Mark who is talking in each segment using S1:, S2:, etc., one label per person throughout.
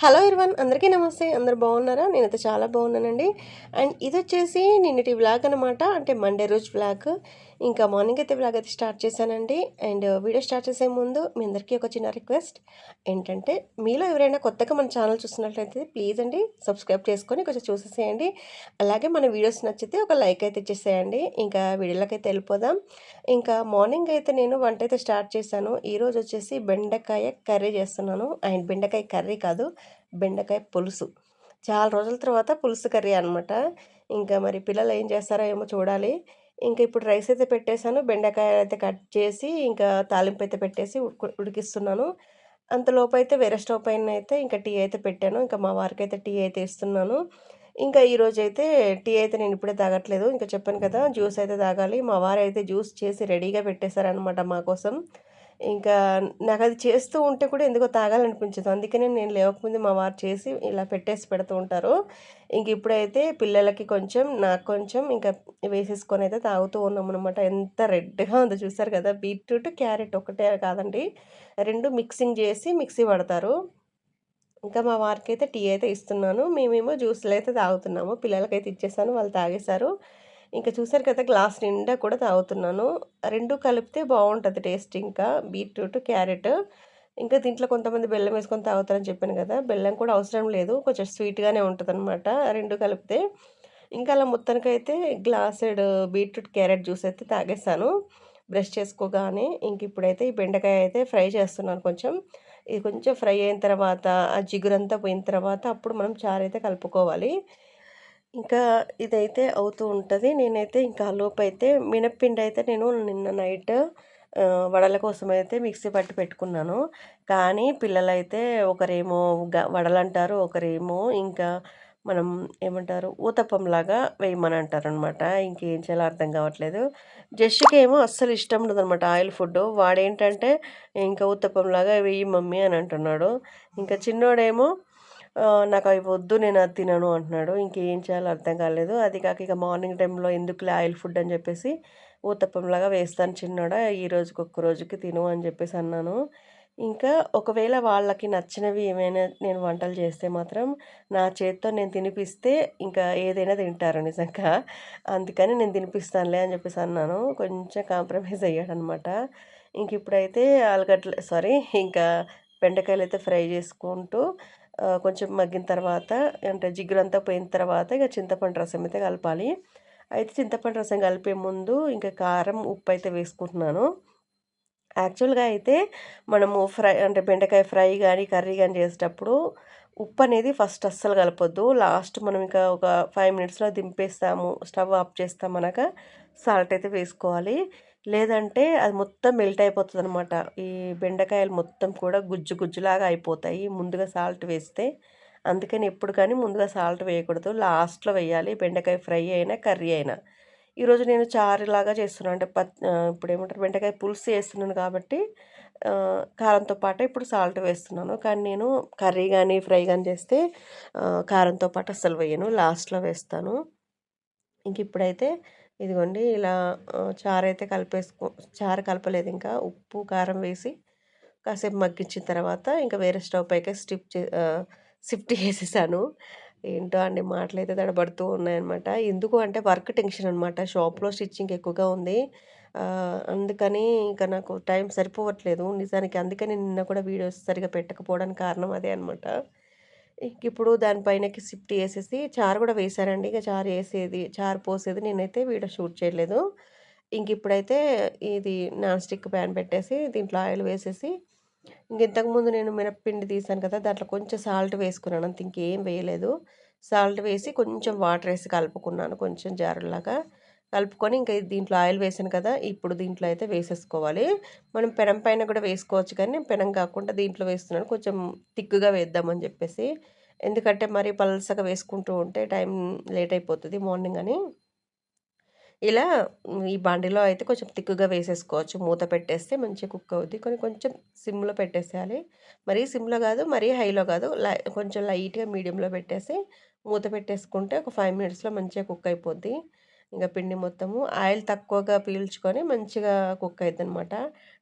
S1: Hello ఇర్వన్ అందరికీ నమస్తే. అందరు బాగున్నారా? నేనైతే చాలా బాగున్నానండి. అండ్ ఇది వచ్చేసి నిన్నటి వ్లాగ్ అనమాట అంటే మండే రోజు వ్లాగ్. ఇంకా మార్నింగ్ అయితే బ్లాగ్ అయితే స్టార్ట్ చేశానండి. అండ్ వీడియో స్టార్ట్ చేసే ముందు మీ అందరికీ ఒక చిన్న రిక్వెస్ట్ ఏంటంటే మీలో ఎవరైనా కొత్తగా మన ఛానల్ చూస్తున్నట్లయితే ప్లీజ్ అండి సబ్స్క్రైబ్ చేసుకొని కొంచెం చూసేసేయండి. అలాగే మన వీడియోస్ నచ్చితే ఒక లైక్ అయితే ఇచ్చేసేయండి. ఇంకా వీడియోలోకి అయితే వెళ్ళిపోదాం. ఇంకా మార్నింగ్ అయితే నేను వంట అయితే స్టార్ట్ చేశాను. ఈరోజు వచ్చేసి బెండకాయ కర్రీ చేస్తున్నాను. అండ్ బెండకాయ కర్రీ కాదు బెండకాయ పులుసు. చాలా రోజుల తర్వాత పులుసు కర్రీ అనమాట ఇంకా మరి పిల్లలు ఏం చేస్తారో ఏమో చూడాలి. ఇంకా ఇప్పుడు రైస్ అయితే పెట్టేశాను. బెండకాయ అయితే కట్ చేసి ఇంకా తాలింపు అయితే పెట్టేసి ఉడికిస్తున్నాను. అంతలోపు అయితే వేరే స్టవ్ పైన అయితే ఇంకా టీ అయితే పెట్టాను. ఇంకా మా వారికి అయితే టీ అయితే ఇస్తున్నాను. ఇంకా ఈరోజు అయితే టీ అయితే నేను ఇప్పుడే తాగట్లేదు. ఇంకా చెప్పాను కదా జ్యూస్ అయితే తాగాలి. మా వారు అయితే జ్యూస్ చేసి రెడీగా పెట్టేశారనమాట మా కోసం. ఇంకా నాకు అది చేస్తూ ఉంటే కూడా ఎందుకో తాగాలనిపించదు. అందుకనే నేను లేవకముందు మా వారు చేసి ఇలా పెట్టేసి పెడుతూ ఉంటారు. ఇంక ఇప్పుడైతే పిల్లలకి కొంచెం నాకు కొంచెం ఇంకా వేసేసుకొని అయితే తాగుతూ ఉన్నాం అనమాట ఎంత రెడ్గా ఉందో చూసారు కదా బీట్రూట్ క్యారెట్ ఒకటే కాదండి రెండు మిక్సింగ్ చేసి మిక్సీ పడతారు. ఇంకా మా వారికి అయితే టీ అయితే ఇస్తున్నాను. మేమేమో జ్యూస్లు అయితే తాగుతున్నాము. పిల్లలకైతే ఇచ్చేసాను వాళ్ళు తాగేశారు. ఇంకా చూసారు కదా గ్లాస్ నిండా కూడా తాగుతున్నాను. రెండు కలిపితే బాగుంటుంది టేస్ట్ ఇంకా. Beetroot carrot. ఇంకా దీంట్లో కొంతమంది బెల్లం వేసుకొని తాగుతారని చెప్పాను కదా బెల్లం కూడా అవసరం లేదు. కొంచెం స్వీట్గానే ఉంటుంది అనమాట రెండు కలిపితే. ఇంకా అలా మొత్తానికైతే గ్లాసెడ్ బీట్రూట్ క్యారెట్ జ్యూస్ అయితే తాగేస్తాను బ్రష్ చేసుకోగానే ఇంక ఇప్పుడైతే ఈ బెండకాయ అయితే ఫ్రై చేస్తున్నాను కొంచెం. ఇది కొంచెం ఫ్రై అయిన తర్వాత ఆ జిగురంతా పోయిన తర్వాత అప్పుడు మనం చారు అయితే కలుపుకోవాలి. ఇంకా ఇదైతే అవుతూ ఉంటుంది. నేనైతే ఇంకా లోపు అయితే మినప్పిండి అయితే నేను నిన్న నైట్ వడల కోసం అయితే మిక్సీ పట్టి పెట్టుకున్నాను. కానీ పిల్లలైతే ఒకరేమో వడలు అంటారు ఒకరేమో ఇంకా మనం ఏమంటారు ఊతప్పంలాగా వేయమని అంటారు అనమాట ఇంకేం చేయాలో అర్థం కావట్లేదు. జస్ట్కి ఏమో అస్సలు ఇష్టం ఉండదు అనమాట ఆయిల్ ఫుడ్ వాడేంటంటే ఇంకా ఊతప్పంలాగా వేయి మమ్మీ అని అంటున్నాడు. ఇంకా చిన్నోడేమో నాకు అవి వద్దు నేను అది తినను అంటున్నాడు. ఇంకేం చేయాలో అర్థం కాలేదు. అది కాక ఇక మార్నింగ్ టైంలో ఎందుకులే ఆయిల్ ఫుడ్ అని చెప్పేసి ఊతప్పంలాగా వేస్తాను చిన్నోడా ఈ రోజుకి ఒక్క రోజుకి తిను అని చెప్పేసి అన్నాను. ఇంకా ఒకవేళ వాళ్ళకి నచ్చినవి ఏమైనా నేను వంటలు చేస్తే మాత్రం నా చేత్తో నేను తినిపిస్తే ఇంకా ఏదైనా తింటారు నిజంగా. అందుకని నేను తినిపిస్తానులే అని చెప్పేసి అన్నాను. కొంచెం కాంప్రమైజ్ అయ్యాడనమాట. ఇంక ఇప్పుడైతే ఆలుగడ్డలు సారీ ఇంకా బెండకాయలు అయితే ఫ్రై చేసుకుంటూ కొంచెం మగ్గిన తర్వాత అంటే జిగురంతా పోయిన తర్వాత ఇక చింతపండు రసం అయితే కలపాలి. అయితే చింతపండు రసం కలిపే ముందు ఇంకా కారం ఉప్పు అయితే వేసుకుంటున్నాను. యాక్చువల్గా అయితే మనము ఫ్రై అంటే బెండకాయ ఫ్రై కానీ కర్రీ కానీ చేసేటప్పుడు ఉప్పు అనేది ఫస్ట్ అస్సలు కలపొద్దు. లాస్ట్ మనం ఇంకా ఒక ఫైవ్ మినిట్స్లో దింపేస్తాము స్టవ్ ఆఫ్ చేస్తామనక సాల్ట్ అయితే వేసుకోవాలి. లేదంటే అది మొత్తం మెల్ట్ అయిపోతుంది అనమాట ఈ బెండకాయలు మొత్తం కూడా గుజ్జు గుజ్జులాగా అయిపోతాయి. ముందుగా సాల్ట్ వేస్తే అందుకని ఎప్పుడు కానీ ముందుగా సాల్ట్ వేయకూడదు. లాస్ట్లో వేయాలి. బెండకాయ ఫ్రై అయినా కర్రీ అయినా. ఈరోజు నేను చారులాగా చేస్తున్నాను. అంటే ప ఇప్పుడు ఏమంటారు? బెండకాయ పులుసు చేస్తున్నాను కాబట్టి కారంతో పాటు ఇప్పుడు సాల్ట్ వేస్తున్నాను. కానీ నేను కర్రీ కానీ ఫ్రై కానీ చేస్తే కారంతో పాటు అస్సలు వేయను. లాస్ట్లో వేస్తాను. ఇంక ఇప్పుడైతే ఇదిగోండి ఇలా చారు అయితే కలిపేసుకో చారు కలపలేదు ఇంకా. ఉప్పు కారం వేసి కాసేపు మగ్గించిన తర్వాత ఇంకా వేరే స్టవ్ పైకి స్టిప్ చే షిఫ్ట్ చేసేసాను. ఏంటో అండి మాటలు అయితే తడబడుతూ ఉన్నాయన్నమాట. ఎందుకు అంటే వర్క్ టెన్షన్ అనమాట షాప్లో స్టిచ్చింగ్ ఎక్కువగా ఉంది. అందుకని ఇంకా నాకు టైం సరిపోవట్లేదు. నిజానికి అందుకని నిన్న కూడా వీడియోస్ సరిగా పెట్టకపోవడానికి కారణం అదే అనమాట ఇప్పుడు దానిపైన సిఫ్ట్ వేసేసి చారు కూడా వేసారండి ఇక చారు వేసేది చారు పోసేది నేనైతే వీడియో షూట్ చేయలేదు. ఇంక ఇప్పుడైతే ఇది నాన్ స్టిక్ ప్యాన్ పెట్టేసి దీంట్లో ఆయిల్ వేసేసి ఇంక ఇంతకుముందు నేను మినప్పిండి తీసాను కదా దాంట్లో కొంచెం సాల్ట్ వేసుకున్నాను. అంత ఇంకేం వేయలేదు. సాల్ట్ వేసి కొంచెం వాటర్ వేసి కలుపుకున్నాను కొంచెం జారులాగా కలుపుకొని ఇంకా దీంట్లో ఆయిల్ వేసాను కదా ఇప్పుడు దీంట్లో అయితే వేసేసుకోవాలి. మనం పెనం పైన కూడా వేసుకోవచ్చు కానీ నేను పెనం కాకుండా దీంట్లో వేస్తున్నాను. కొంచెం తిక్కుగా వేద్దామని చెప్పేసి. ఎందుకంటే మరీ పలసగా వేసుకుంటూ ఉంటే టైం లేట్ అయిపోతుంది మార్నింగ్ అని. ఇలా ఈ బండిలో అయితే కొంచెం తిక్కుగా వేసేసుకోవచ్చు. మూత పెట్టేస్తే మంచిగా కుక్ అవుద్ది. కొన్ని కొంచెం సిమ్లో పెట్టేసేయాలి. మరీ సిమ్లో కాదు మరీ హైలో కాదు. లై కొంచెం లైట్గా మీడియంలో పెట్టేసి మూత పెట్టేసుకుంటే ఒక ఫైవ్ మినిట్స్లో మంచిగా కుక్ అయిపోద్ది. ఇంకా పిండి మొత్తము ఆయిల్ తక్కువగా పీల్చుకొని మంచిగా కుక్ అవుతుంది అనమాట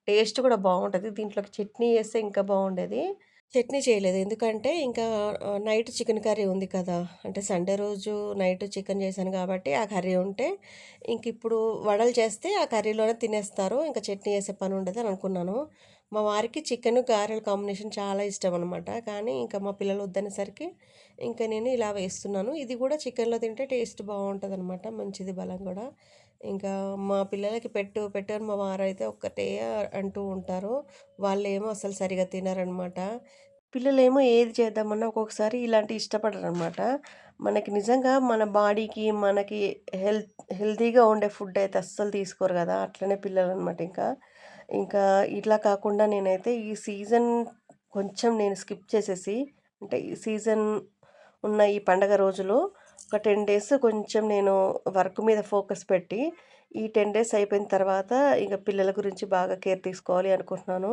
S1: టేస్ట్ కూడా బాగుంటుంది దీంట్లోకి చట్నీ వేస్తే ఇంకా బాగుండేది చట్నీ చేయలేదు. ఎందుకంటే ఇంకా నైట్ చికెన్ కర్రీ ఉంది కదా! అంటే సండే రోజు నైట్ చికెన్ చేశాను కాబట్టి ఆ కర్రీ ఉంటే ఇంక ఇప్పుడు వడలు చేస్తే ఆ కర్రీలోనే తినేస్తారు. ఇంకా చట్నీ చేసే పని ఉండదని అనుకున్నాను. మా వారికి చికెన్ గారెల కాంబినేషన్ చాలా ఇష్టం అనమాట కానీ ఇంకా మా పిల్లలు వద్దనేసరికి ఇంకా నేను ఇలా వేస్తున్నాను. ఇది కూడా చికెన్‌లో తింటే టేస్ట్ బాగుంటుంది అనమాట మంచిది బలం కూడా ఇంకా మా పిల్లలకి పెట్టు, పెట్టు అని మా వారైతే ఒక్కటే అంటూ ఉంటారు. వాళ్ళేమో అసలు సరిగా తినరనమాట. పిల్లలేమో ఏది చేద్దామన్నా ఒక్కొక్కసారి ఇలాంటివి ఇష్టపడరనమాట. మనకి నిజంగా మన బాడీకి, మనకి హెల్త్ హెల్తీగా ఉండే ఫుడ్ అయితే అస్సలు తీసుకోరు కదా అట్లనే పిల్లలు అనమాట ఇంకా. ఇంకా ఇట్లా కాకుండా నేనైతే ఈ సీజన్ కొంచెం నేను స్కిప్ చేసేసి అంటే ఈ సీజన్ ఉన్న ఈ పండగ రోజులు ఒక 10 డేస్ కొంచెం నేను వర్క్ మీద ఫోకస్ పెట్టి, ఈ 10 డేస్ అయిపోయిన తర్వాత ఇంకా పిల్లల గురించి బాగా కేర్ తీసుకోవాలి అనుకుంటున్నాను.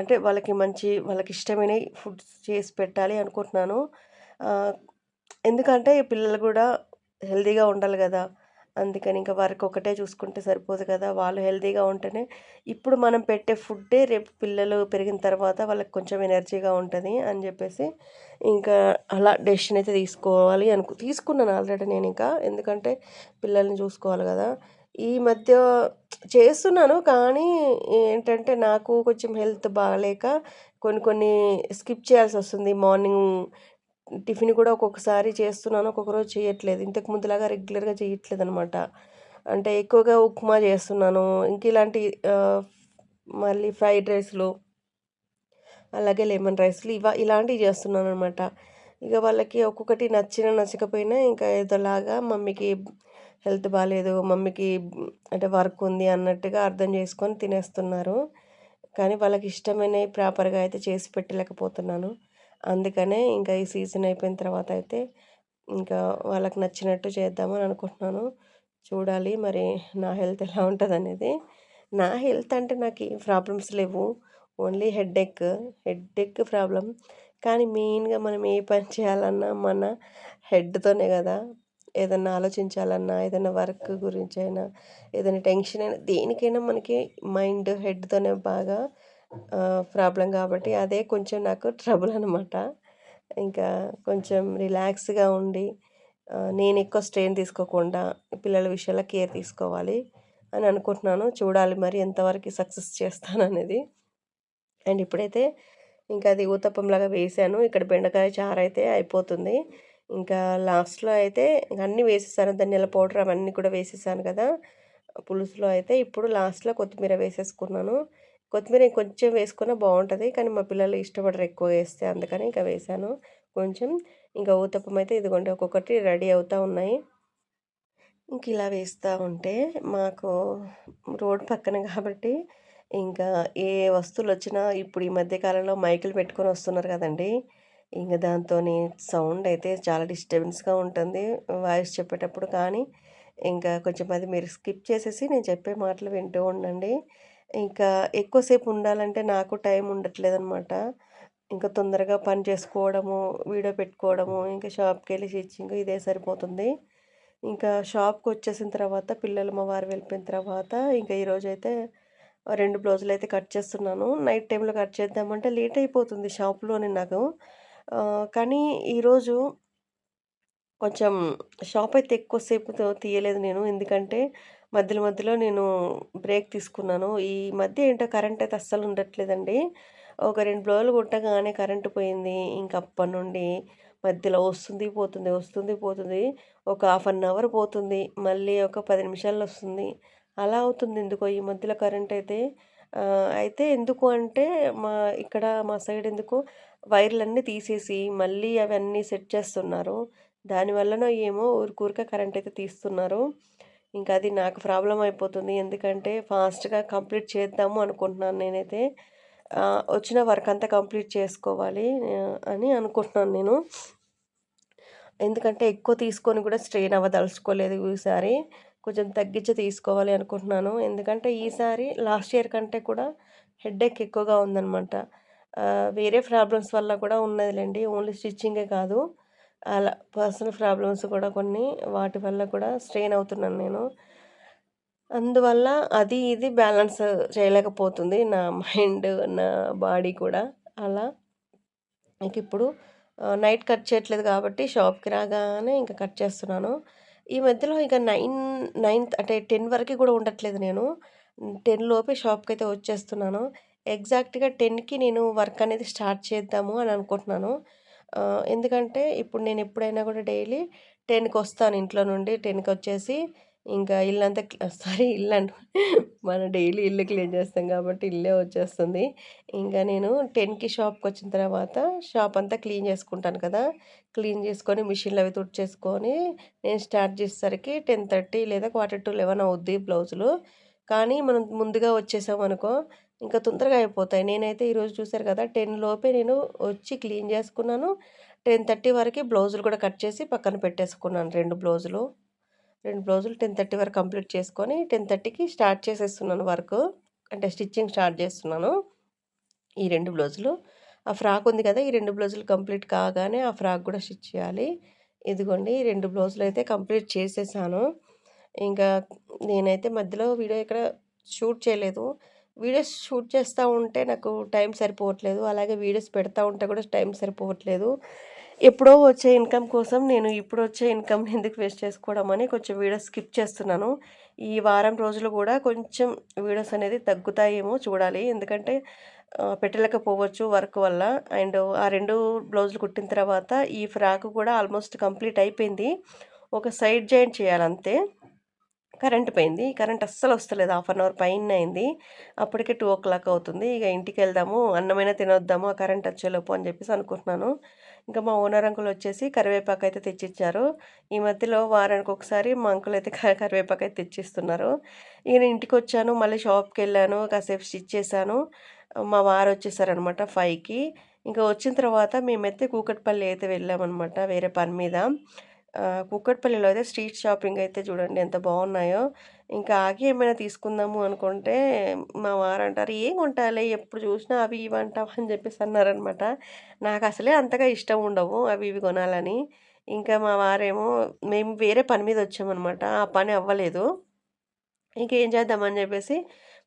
S1: అంటే వాళ్ళకి మంచి వాళ్ళకి ఇష్టమైన ఫుడ్ చేసి పెట్టాలి అనుకుంటున్నాను. ఎందుకంటే పిల్లలు కూడా హెల్తీగా ఉండాలి కదా అందుకని ఇంకా వర్క్ ఒకటే చూసుకుంటే సరిపోదు కదా! వాళ్ళు హెల్తీగా ఉంటేనే ఇప్పుడు మనం పెట్టే ఫుడ్డే రేపు పిల్లలు పెరిగిన తర్వాత వాళ్ళకి కొంచెం ఎనర్జీగా ఉంటుంది అని చెప్పేసి ఇంకా అలా డెసిషన్ అయితే తీసుకోవాలి అనుకు తీసుకున్నాను ఆల్రెడీ నేను ఇంకా ఎందుకంటే పిల్లల్ని చూసుకోవాలి కదా ఈ మధ్య చేస్తున్నాను. కానీ ఏంటంటే నాకు కొంచెం హెల్త్ బాగాలేక కొన్ని కొన్ని స్కిప్ చేయాల్సి వస్తుంది మార్నింగ్ టిఫిన్ కూడా ఒక్కొక్కసారి చేస్తున్నాను. ఒక్కొక్క రోజు చేయట్లేదు. ఇంతకు ముందులాగా రెగ్యులర్‌గా చేయట్లేదు అనమాట అంటే ఎక్కువగా ఉప్మా చేస్తున్నాను. ఇంక ఇలాంటి మళ్ళీ ఫ్రైడ్ రైస్‌లు అలాగే లెమన్ రైస్‌లు ఇవ ఇలాంటివి చేస్తున్నాను అనమాట ఇక వాళ్ళకి ఒక్కొక్కటి నచ్చినా, నచ్చకపోయినా ఇంకా ఏదోలాగా మమ్మీకి హెల్త్ బాగాలేదు మమ్మీకి అంటే వర్క్ ఉంది అన్నట్టుగా అర్థం చేసుకొని తినేస్తున్నారు. కానీ వాళ్ళకి ఇష్టమైనవి ప్రాపర్‌గా అయితే చేసి పెట్టలేకపోతున్నాను. అందుకనే ఇంకా ఈ సీజన్ అయిపోయిన తర్వాత అయితే ఇంకా వాళ్ళకి నచ్చినట్టు చేద్దామని అనుకుంటున్నాను. చూడాలి మరి నా హెల్త్ ఎలా ఉంటదనేది. నా హెల్త్ అంటే నాకు ఏం ప్రాబ్లమ్స్ లేవు. Only headache, headache problem. కానీ మెయిన్‌గా మనం ఏ పని చేయాలన్నా మన హెడ్‌తోనే కదా ఏదన్నా ఆలోచించాలన్నా, ఏదైనా వర్క్ గురించి అయినా ఏదైనా టెన్షన్ అయినా దేనికైనా మనకి మైండ్ హెడ్‌తోనే బాగా ప్రాబ్లం కాబట్టి అదే కొంచెం నాకు ట్రబుల్ అనమాట. ఇంకా కొంచెం రిలాక్స్‌గా ఉండి నేను ఎక్కువ స్ట్రెయిన్ తీసుకోకుండా పిల్లల విషయంలో కేర్ తీసుకోవాలి అని అనుకుంటున్నాను. చూడాలి మరి ఎంతవరకు సక్సెస్ చేస్తాను అనేది అండ్ ఇప్పుడైతే ఇంకా అది ఊతప్పంలాగా వేసాను ఇక్కడ బెండకాయ చారైతే అయిపోతుంది. ఇంకా లాస్ట్‌లో అయితే అన్నీ వేసేసాను. ధనియాల పౌడర్ అవన్నీ కూడా వేసేసాను కదా! పులుసులో అయితే ఇప్పుడు లాస్ట్‌లో కొత్తిమీర వేసేసుకున్నాను. కొత్తిమీర ఇంకొంచెం వేసుకున్నా బాగుంటుంది కానీ మా పిల్లలు ఇష్టపడరు ఎక్కువ వేస్తే అందుకని ఇంకా వేసాను కొంచెం. ఇంకా ఊతప్పం అయితే ఇదిగోండి ఒక్కొక్కటి రెడీ అవుతూ ఉన్నాయి. ఇంక ఇలా వేస్తూ ఉంటే మాకు రోడ్ పక్కన కాబట్టి ఇంకా ఏ వస్తువులు వచ్చినా ఇప్పుడు ఈ మధ్యకాలంలో మైకులు పెట్టుకొని వస్తున్నారు కదండీ! ఇంకా దాంతోని సౌండ్ అయితే చాలా డిస్టర్బెన్స్‌గా ఉంటుంది వాయిస్ చెప్పేటప్పుడు. కానీ ఇంకా కొంచెం అది మీరు స్కిప్ చేసేసి నేను చెప్పే మాటలు వింటూ ఉండండి. ఇంకా ఎక్కువసేపు ఉండాలంటే నాకు టైం ఉండట్లేదనమాట. ఇంకా తొందరగా పని చేసుకోవడము, వీడియో పెట్టుకోవడము, ఇంకా షాప్కి వెళ్ళి స్టిచ్చింగ్ ఇదే సరిపోతుంది. ఇంకా షాప్కి వచ్చేసిన తర్వాత పిల్లలు మా వారు వెళ్ళిపోయిన తర్వాత ఇంకా ఈరోజైతే 2 బ్లౌజులైతే కట్ చేస్తున్నాను. నైట్ టైంలో కట్ చేద్దామంటే లేట్ అయిపోతుంది షాప్‌లోనే నాకు. కానీ ఈరోజు కొంచెం షాప్ అయితే ఎక్కువసేపు తీయలేదు నేను. ఎందుకంటే మధ్యలో మధ్యలో నేను బ్రేక్ తీసుకున్నాను. ఈ మధ్య ఏంటో కరెంట్ అయితే అస్సలు ఉండట్లేదండి. ఒక రెండు బ్లోర్లు కొట్టగానే కరెంటు పోయింది. ఇంక అప్పటినుండి మధ్యలో వస్తుంది, పోతుంది, వస్తుంది, పోతుంది. ఒక హాఫ్ అన్ అవర్ పోతుంది. మళ్ళీ ఒక పది నిమిషాల్లో వస్తుంది. అలా అవుతుంది ఎందుకో ఈ మధ్యలో కరెంట్ అయితే. అయితే ఎందుకు అంటే మా ఇక్కడ మా సైడ్ ఎందుకు వైర్‌లన్నీ తీసేసి మళ్ళీ అవన్నీ సెట్ చేస్తున్నారు. దానివల్లనో ఏమో ఊరికూరిక కరెంట్ అయితే తీస్తున్నారు. ఇంకా అది నాకు ప్రాబ్లం అయిపోతుంది. ఎందుకంటే ఫాస్ట్‌గా కంప్లీట్ చేద్దాము అనుకుంటున్నాను నేనైతే. వచ్చిన వర్క్ అంతా కంప్లీట్ చేసుకోవాలి అని అనుకుంటున్నాను నేను. ఎందుకంటే ఎక్కువ తీసుకొని కూడా స్ట్రెయిన్ అవ్వదలుచుకోలేదు ఈసారి. కొంచెం తగ్గించి తీసుకోవాలి అనుకుంటున్నాను. ఎందుకంటే ఈసారి లాస్ట్ ఇయర్ కంటే కూడా హెడ్ఏక్ ఎక్కువగా ఉందనమాట. వేరే ప్రాబ్లమ్స్ వల్ల కూడా ఉన్నదిలేండి ఓన్లీ స్టిచ్చింగే కాదు. అలా పర్సనల్ ప్రాబ్లమ్స్ కూడా కొన్ని వాటి వల్ల కూడా స్ట్రెయిన్ అవుతున్నాను నేను. అందువల్ల అది ఇది బ్యాలెన్స్ చేయలేకపోతుంది నా మైండ్, నా బాడీ కూడా. అలా ఇంక ఇప్పుడు నైట్ కట్ చేయట్లేదు కాబట్టి షాప్కి రాగానే ఇంకా కట్ చేస్తున్నాను ఈ మధ్యలో ఇక నైన్ నైన్త్ అంటే టెన్ వరకు కూడా ఉండట్లేదు నేను టెన్ లోపే షాప్కి అయితే వచ్చేస్తున్నాను ఎగ్జాక్ట్గా టెన్కి నేను వర్క్ అనేది స్టార్ట్ చేద్దాము అని అనుకుంటున్నాను ఎందుకంటే ఇప్పుడు నేను ఎప్పుడైనా కూడా డైలీ టెన్కి వస్తాను ఇంట్లో నుండి టెన్కి వచ్చేసి ఇంకా ఇల్లంతా సారీ ఇల్లు అంట మనం డైలీ ఇల్లు క్లీన్ చేస్తాం కాబట్టి ఇల్లే వచ్చేస్తుంది. ఇంకా నేను టెన్కి షాప్కి వచ్చిన తర్వాత షాప్ అంతా క్లీన్ చేసుకుంటాను కదా క్లీన్ చేసుకొని మిషన్లు అవి తుడిచేసుకొని నేను స్టార్ట్ చేసేసరికి టెన్ థర్టీ లేదా క్వార్టర్ టు లెవెన్ అవుద్ది బ్లౌజులు. కానీ మనం ముందుగా వచ్చేసామనుకో ఇంకా తొందరగా అయిపోతాయి. నేనైతే ఈరోజు చూసారు కదా టెన్ లోపే నేను వచ్చి క్లీన్ చేసుకున్నాను. టెన్ థర్టీ వరకు బ్లౌజులు కూడా కట్ చేసి పక్కన పెట్టేసుకున్నాను. రెండు బ్లౌజులు. రెండు బ్లౌజులు టెన్ థర్టీ వరకు కంప్లీట్ చేసుకొని టెన్ థర్టీకి స్టార్ట్ చేసేస్తున్నాను వర్క్. అంటే స్టిచ్చింగ్ స్టార్ట్ చేస్తున్నాను. ఈ రెండు బ్లౌజులు. ఆ ఫ్రాక్ ఉంది కదా ఈ రెండు బ్లౌజులు కంప్లీట్ కాగానే ఆ ఫ్రాక్ కూడా స్టిచ్ చేయాలి. ఇదిగోండి రెండు బ్లౌజులు అయితే కంప్లీట్ చేసేసాను. ఇంకా నేనైతే మధ్యలో వీడియో ఇక్కడ షూట్ చేయలేదు. వీడియోస్ షూట్ చేస్తూ ఉంటే నాకు టైం సరిపోవట్లేదు. అలాగే వీడియోస్ పెడతా ఉంటే కూడా టైం సరిపోవట్లేదు. ఎప్పుడో వచ్చే ఇన్కమ్ కోసం నేను ఇప్పుడు వచ్చే ఇన్కమ్ ఎందుకు వేస్ట్ చేసుకోవడం అని కొంచెం వీడియోస్ స్కిప్ చేస్తున్నాను. ఈ వారం రోజులు కూడా కొంచెం వీడియోస్ అనేది తగ్గుతాయేమో చూడాలి. ఎందుకంటే పెట్టలేకపోవచ్చు వర్క్ వల్ల. అండ్ ఆ రెండు బ్లౌజులు కుట్టిన తర్వాత ఈ ఫ్రాక్ కూడా ఆల్మోస్ట్ కంప్లీట్ అయిపోయింది. ఒక సైడ్ జాయింట్ చేయాలి అంతే కరెంట్ పోయింది. కరెంట్ అస్సలు వస్తలేదు. హాఫ్ అన్ అవర్ పైన అయింది. అప్పటికే టూ ఓ క్లాక్ అవుతుంది. ఇక ఇంటికి వెళ్దాము అన్నమైనా తినొద్దాము ఆ కరెంట్ వచ్చేలోపు అని చెప్పేసి అనుకుంటున్నాను. ఇంకా మా ఓనర్ అంకుల్ వచ్చేసి కరివేపాకు అయితే తెచ్చిచ్చారు. ఈ మధ్యలో వారానికి ఒకసారి మా అంకుల్ అయితే కరివేపాకు అయితే తెచ్చిస్తున్నారు. ఇక నేను ఇంటికి వచ్చాను మళ్ళీ షాప్కి వెళ్ళాను కాసేపు స్టిచ్ చేశాను. మా వారు వచ్చేసారనమాట ఫైవ్కి. ఇంకా వచ్చిన తర్వాత మేమైతే కూకట్పల్లి అయితే వెళ్ళామన్నమాట వేరే పని మీద. కుక్కట్పల్లిలో అయితే స్ట్రీట్ షాపింగ్ అయితే చూడండి ఎంత బాగున్నాయో. ఇంకా ఆగి ఏమైనా తీసుకుందాము అనుకుంటే మా వారు అంటారు ఏం కొంటాలే ఎప్పుడు చూసినా అవి ఇవి అంటావు? అని చెప్పేసి అన్నారనమాట. నాకు అసలే అంతగా ఇష్టం ఉండవు అవి ఇవి కొనాలని. ఇంకా మా వారేమో మేము వేరే పని మీద వచ్చామన్నమాట ఆ పని అవ్వలేదు. ఇంకేం చేద్దామని చెప్పేసి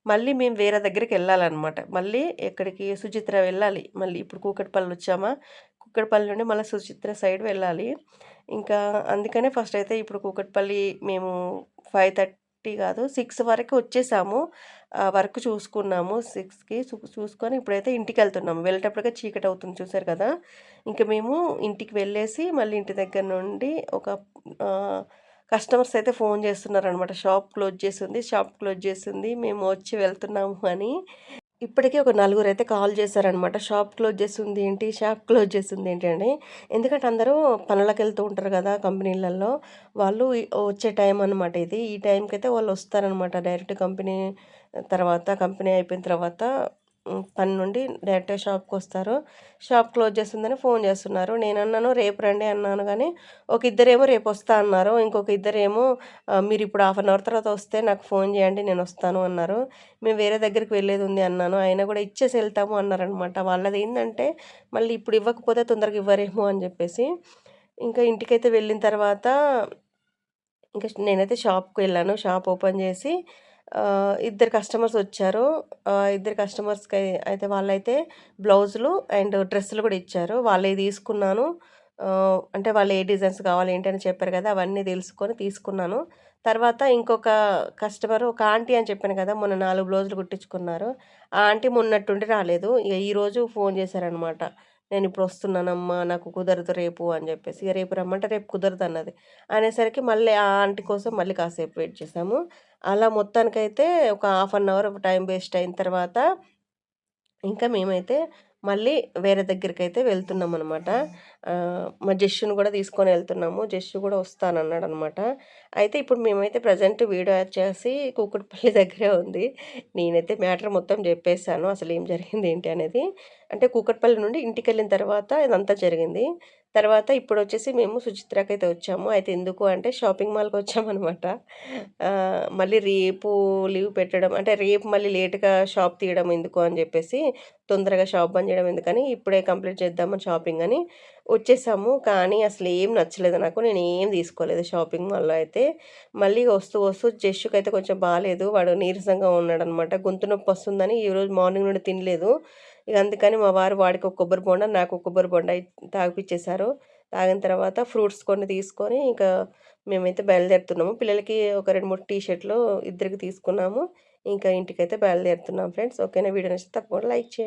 S1: మళ్ళీ మేము వేరే దగ్గరికి వెళ్ళాలన్నమాట మళ్ళీ ఎక్కడికి సుచిత్ర వెళ్ళాలి. మళ్ళీ ఇప్పుడు కూకట్పల్లి వచ్చామా? కూకట్పల్లి నుండి మళ్ళీ సుచిత్ర సైడ్ వెళ్ళాలి. ఇంకా అందుకనే ఫస్ట్ అయితే ఇప్పుడు కూకట్పల్లి మేము ఫైవ్ థర్టీ కాదు సిక్స్ వరకు వచ్చేసాము. వర్క్ చూసుకున్నాము సిక్స్కి. చూసుకొని ఇప్పుడైతే ఇంటికి వెళ్తున్నాము. వెళ్ళేటప్పటికే చీకటి అవుతుంది చూసారు కదా. ఇంకా మేము ఇంటికి వెళ్ళేసి మళ్ళీ ఇంటి దగ్గర నుండి ఒక కస్టమర్స్ అయితే ఫోన్ చేస్తున్నారు అనమాట షాప్ క్లోజ్ చేసింది షాప్ క్లోజ్ చేసింది. మేము వచ్చి వెళ్తున్నాము అని. ఇప్పటికే ఒక నలుగురు అయితే కాల్ చేశారనమాట షాప్ క్లోజ్ చేస్తుంది ఏంటి? షాప్ క్లోజ్ చేస్తుంది ఏంటి అని. ఎందుకంటే అందరూ పనులకు వెళ్తూ ఉంటారు కదా కంపెనీలలో. వాళ్ళు వచ్చే టైం అనమాట ఇది. ఈ టైంకి అయితే వాళ్ళు వస్తారనమాట డైరెక్ట్ కంపెనీ తర్వాత కంపెనీ అయిపోయిన తర్వాత. పని నుండి డైరెక్ట్గా షాప్కి వస్తారు షాప్ క్లోజ్ చేస్తుందని ఫోన్ చేస్తున్నారు. నేను అన్నాను రేపు రండి అన్నాను కానీ ఒక ఇద్దరేమో రేపు వస్తా అన్నారు. ఇంకొక ఇద్దరేమో మీరు ఇప్పుడు హాఫ్ అన్ అవర్ తర్వాత వస్తే నాకు ఫోన్ చేయండి నేను వస్తాను అన్నారు. మేము వేరే దగ్గరికి వెళ్ళేది ఉంది అన్నాను. ఆయన కూడా ఇచ్చేసి వెళ్తాము అన్నారనమాట వాళ్ళది ఏంటంటే మళ్ళీ ఇప్పుడు ఇవ్వకపోతే తొందరగా ఇవ్వరేమో అని చెప్పేసి ఇంకా ఇంటికైతే వెళ్ళిన తర్వాత ఇంకా నేనైతే షాప్కి వెళ్ళాను. షాప్ ఓపెన్ చేసి ఇద్దరు కస్టమర్స్ వచ్చారు. ఇద్దరు కస్టమర్స్కి అయితే వాళ్ళైతే బ్లౌజులు అండ్ డ్రెస్సులు కూడా ఇచ్చారు. వాళ్ళే తీసుకున్నాను. అంటే వాళ్ళు ఏ డిజైన్స్ కావాలి ఏంటని చెప్పారు కదా అవన్నీ తెలుసుకొని తీసుకున్నాను. తర్వాత ఇంకొక కస్టమర్ ఒక ఆంటీ అని చెప్పాను కదా మొన్న నాలుగు బ్లౌజులు కుట్టించుకున్నారు. ఆ ఆంటీ మొన్నట్టుండి రాలేదు. ఇక ఈరోజు ఫోన్ చేశారనమాట నేను ఇప్పుడు వస్తున్నానమ్మా నాకు కుదరదు రేపు అని చెప్పేసి. ఇక రేపు రమ్మంటే రేపు కుదరదు అన్నది అనేసరికి మళ్ళీ ఆ ఆంటీ కోసం మళ్ళీ కాసేపు వెయిట్ చేసాము అలా మొత్తానికైతే ఒక half an hour time waste అయిన తర్వాత ఇంకా మేమైతే మళ్ళీ వేరే దగ్గరికి అయితే వెళ్తున్నాం అనమాట మా జస్సును కూడా తీసుకొని వెళ్తున్నాము. జస్సు కూడా వస్తానన్నాడు అనమాట అయితే ఇప్పుడు మేమైతే ప్రజెంట్ వీడియో చేసి కూకట్పల్లి దగ్గరే ఉంది. నేనైతే మ్యాటర్ మొత్తం చెప్పేశాను. అసలు ఏం జరిగింది ఏంటి అనేది. అంటే కూకట్పల్లి నుండి ఇంటికి వెళ్ళిన తర్వాత ఇదంతా జరిగింది. తర్వాత ఇప్పుడు వచ్చేసి మేము సుచిత్రకి అయితే వచ్చాము. అయితే ఎందుకు అంటే షాపింగ్ మాల్కి వచ్చామన్నమాట మళ్ళీ రేపు లీవ్ పెట్టడం అంటే రేపు మళ్ళీ లేట్గా షాప్ తీయడం ఎందుకు అని చెప్పేసి తొందరగా షాప్ బంద్ చేయడం ఎందుకని ఇప్పుడే కంప్లీట్ చేద్దామని షాపింగ్ అని వచ్చేసాము. కానీ అసలు ఏం నచ్చలేదు నాకు. నేను ఏం తీసుకోలేదు షాపింగ్ మాల్లో అయితే. మళ్ళీ వస్తూ వస్తూ జెష్కి అయితే కొంచెం బాగాలేదు వాడు నీరసంగా ఉన్నాడు అనమాట గొంతు నొప్పి వస్తుందని ఈరోజు మార్నింగ్ నుండి తినలేదు. ఇక అందుకని మా వారు వాడికి ఒక కొబ్బరి బొండ నాకు ఒక కొబ్బరి బొండ తాగిపించేశారు తాగిన తర్వాత ఫ్రూట్స్ కొన్ని తీసుకొని ఇంకా మేమైతే బయలుదేరుతున్నాము. పిల్లలకి ఒక రెండు మూడు టీ షర్ట్లు ఇద్దరికి తీసుకున్నాము. ఇంకా ఇంటికైతే బయలుదేరుతున్నాం ఫ్రెండ్స్. ఓకేనా? వీడియో నచ్చితే తప్పకుండా లైక్ చేయండి.